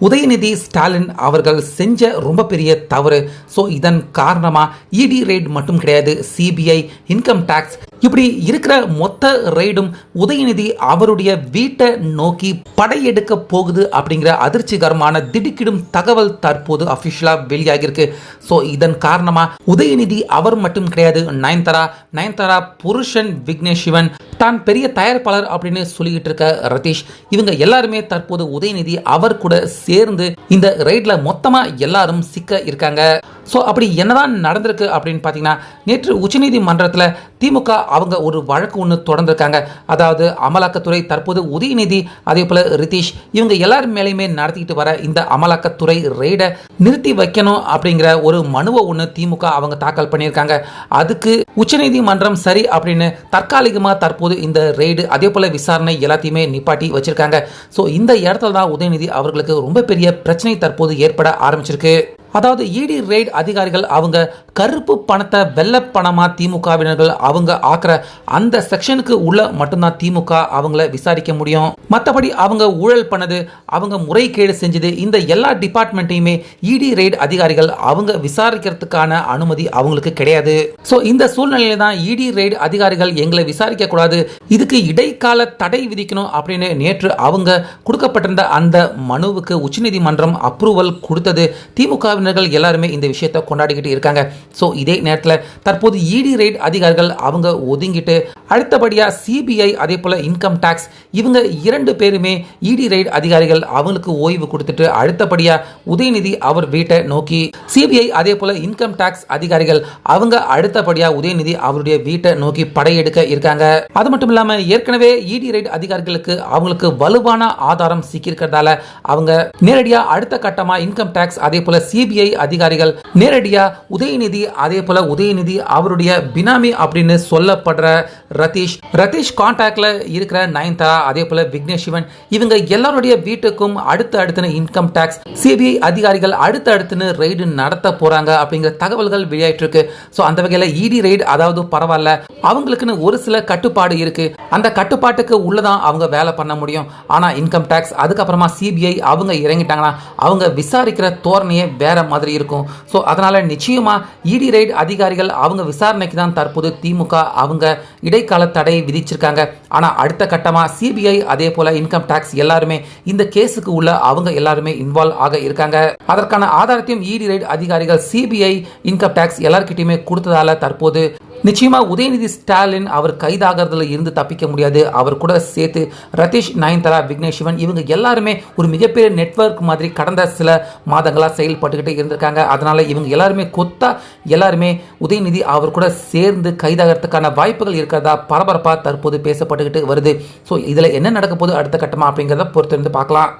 உதயநிதி ஸ்டாலின் அவர்கள் செஞ்ச ரொம்ப பெரிய தவறு. ஸோ இதன் காரணமாக இடி ரெய்ட் மட்டும் கிடையாது. சிபிஐ இன்கம் டேக்ஸ் இப்படி இருக்கிற மொத்த ரைடும் உதயநிதி அவருடைய வீட்டை நோக்கி படையெடுக்க போகுது அப்படிங்கிற அதிர்ச்சிகரமான திடுக்கிடும் தகவல் தற்போது அபிஷியலா வெளியாகிருக்கு ஸோ இதன் காரணமா உதயநிதி அவர் மட்டும் கிடையாது நயன்தாரா நயன்தாரா புருஷன் விக்னேஷ் சிவன் தான் பெரிய தயாரிப்பாளர் அப்படின்னு சொல்லிக்கிட்டு இருக்க ரதீஷ். இவங்க எல்லாருமே தற்போது உதயநிதி அவர் கூட சேர்ந்து இந்த ரைடில் மொத்தமா எல்லாரும் சிக்க இருக்காங்க. ஸோ அப்படி என்னதான் நடந்திருக்கு அப்படின்னு பார்த்தீங்கன்னா நேற்று உச்சநீதிமன்றத்தில் திமுக அவங்க ஒரு வழக்கு ஒன்று தொடர்ந்திருக்காங்க. அதாவது அமலாக்கத்துறை தற்போது உதயநிதி அதே போல் ரிதீஷ் இவங்க எல்லார் மேலேயுமே நடத்திக்கிட்டு வர இந்த அமலாக்கத்துறை ரெய்டை நிறுத்தி வைக்கணும் அப்படிங்கிற ஒரு மனுவை ஒன்று திமுக அவங்க தாக்கல் பண்ணியிருக்காங்க. அதுக்கு உச்சநீதிமன்றம் சரி அப்படின்னு தற்காலிகமாக தற்போது இந்த ரெய்டு அதே போல் விசாரணை எல்லாத்தையுமே நிப்பாட்டி வச்சிருக்காங்க. ஸோ இந்த இடத்துல தான் உதயநிதி அவர்களுக்கு ரொம்ப பெரிய பிரச்சனை தற்போது ஏற்பட ஆரம்பிச்சிருக்கு. அதாவது இடி ரெய்ட் அதிகாரிகள் அவங்க கருப்பு பணத்தை வெள்ளை பணமாக திமுகவினர்கள் அவங்க ஆக்குற அந்த செக்ஷனுக்கு உள்ள மட்டும்தான் திமுக அவங்கள விசாரிக்க முடியும். மற்றபடி அவங்க ஊழல் பண்ணது அவங்க முறைகேடு செஞ்சது இந்த எல்லா டிபார்ட்மெண்ட்டையுமே இடி ரெய்டு அதிகாரிகள் அவங்க விசாரிக்கிறதுக்கான அனுமதி அவங்களுக்கு கிடையாது. ஸோ இந்த சூழ்நிலையில தான் இடி ரெய்டு அதிகாரிகள் எங்களை விசாரிக்க கூடாது இதுக்கு இடைக்கால தடை விதிக்கணும் அப்படின்னு நேற்று அவங்க கொடுக்கப்பட்டிருந்த அந்த மனுவுக்கு உச்சநீதிமன்றம் அப்ரூவல் கொடுத்தது திமுகவினர்கள் எல்லாருமே இந்த விஷயத்தை கொண்டாடிக்கிட்டு இருக்காங்க. ஸோ இதே நேரத்தில் தற்போது இடி ரெய்ட் அதிகாரிகள் அவங்க ஒதுங்கிட்டு அடுத்தபடியாக சிபிஐ அதே போல் இன்கம் டேக்ஸ் இவங்க இரண்டு பேருமே இடி ரெய்ட் அதிகாரிகள் அவங்களுக்கு ஓய்வு கொடுத்துட்டு அடுத்தபடியாக உதயநிதி அவர் வீட்டை நோக்கி சிபிஐ அதே போல் இன்கம் டேக்ஸ் அதிகாரிகள் அவங்க அடுத்தபடியாக உதயநிதி அவருடைய வீட்டை நோக்கி படையெடுக்க இருக்காங்க. அது மட்டும் இல்லாமல் ஏற்கனவே இடி ரைட் அதிகாரிகளுக்கு அவங்களுக்கு வலுவான ஆதாரம் சிக்கியிருக்கிறதால அவங்க நேரடியாக அடுத்த கட்டமாக இன்கம் டேக்ஸ் அதே போல சிபிஐ அதிகாரிகள் நேரடியாக உதயநிதி அதே போல உதயநிதி அவருடைய பினாமி அப்படின்னு சொல்லப்படுற ரதீஷ். ரதீஷ் கான்டாக்ட்ல இருக்கிற நயன்தாரா அதே போல விக்னேஷ் சிவன் இவங்க எல்லாருடைய வீட்டுக்கும் அடுத்து அடுத்துன்னு இன்கம் டேக்ஸ் சிபிஐ அதிகாரிகள் அடுத்து அடுத்துன்னு ரெய்டு நடத்த போறாங்க அப்படிங்கிற தகவல்கள் வெளியாயிட்டு இருக்கு. ஸோ அந்த வகையில் இடி ரெய்டு அதாவது பரவாயில்ல அவங்களுக்குன்னு ஒரு சில கட்டுப்பாடு இருக்கு. அந்த கட்டுப்பாட்டுக்கு உள்ளதான் அவங்க வேலை பண்ண முடியும். ஆனா இன்கம் டேக்ஸ் அதுக்கப்புறமா சிபிஐ அவங்க இறங்கிட்டாங்கன்னா அவங்க விசாரிக்கிற தோரணையே வேற மாதிரி இருக்கும். ஸோ அதனால நிச்சயமா இடி ரைட் அதிகாரிகள் அவங்க விசாரணைக்கு தான் தற்போது திமுக அவங்க இடைக்கால தடை விதிச்சிருக்காங்க. ஆனால் அடுத்த கட்டமாக சிபிஐ அதே போல இன்கம் டேக்ஸ் எல்லாருமே இந்த கேஸுக்கு உள்ள அவங்க எல்லாருமே இன்வால்வ் ஆக இருக்காங்க. அதற்கான ஆதாரத்தையும் இடி ரைட் அதிகாரிகள் சிபிஐ இன்கம் டேக்ஸ் எல்லார்கிட்டையுமே கொடுத்ததால தற்போது நிச்சயமா உதயநிதி ஸ்டாலின் அவர் கைதாகிறதுல இருந்து தப்பிக்க முடியாது. அவர் கூட சேர்த்து ரதீஷ் நயன்தாரா விக்னேஷ் சிவன் இவங்க எல்லாருமே ஒரு மிகப்பெரிய நெட்வொர்க் மாதிரி கடந்த சில மாதங்களாக செயல்பட்டுக்கிட்டே இருந்திருக்காங்க. அதனால இவங்க எல்லாருமே கொத்தா எல்லாருமே உதயநிதி அவர் கூட சேர்ந்து கைதாகிறதுக்கான வாய்ப்புகள் இருக்கிறதா பரபரப்பாக தற்போது பேசப்பட்டுக்கிட்டு வருது. ஸோ இதில் என்ன நடக்க போகுது அடுத்த கட்டமாக அப்படிங்கிறத பொறுத்திருந்து பார்க்கலாம்.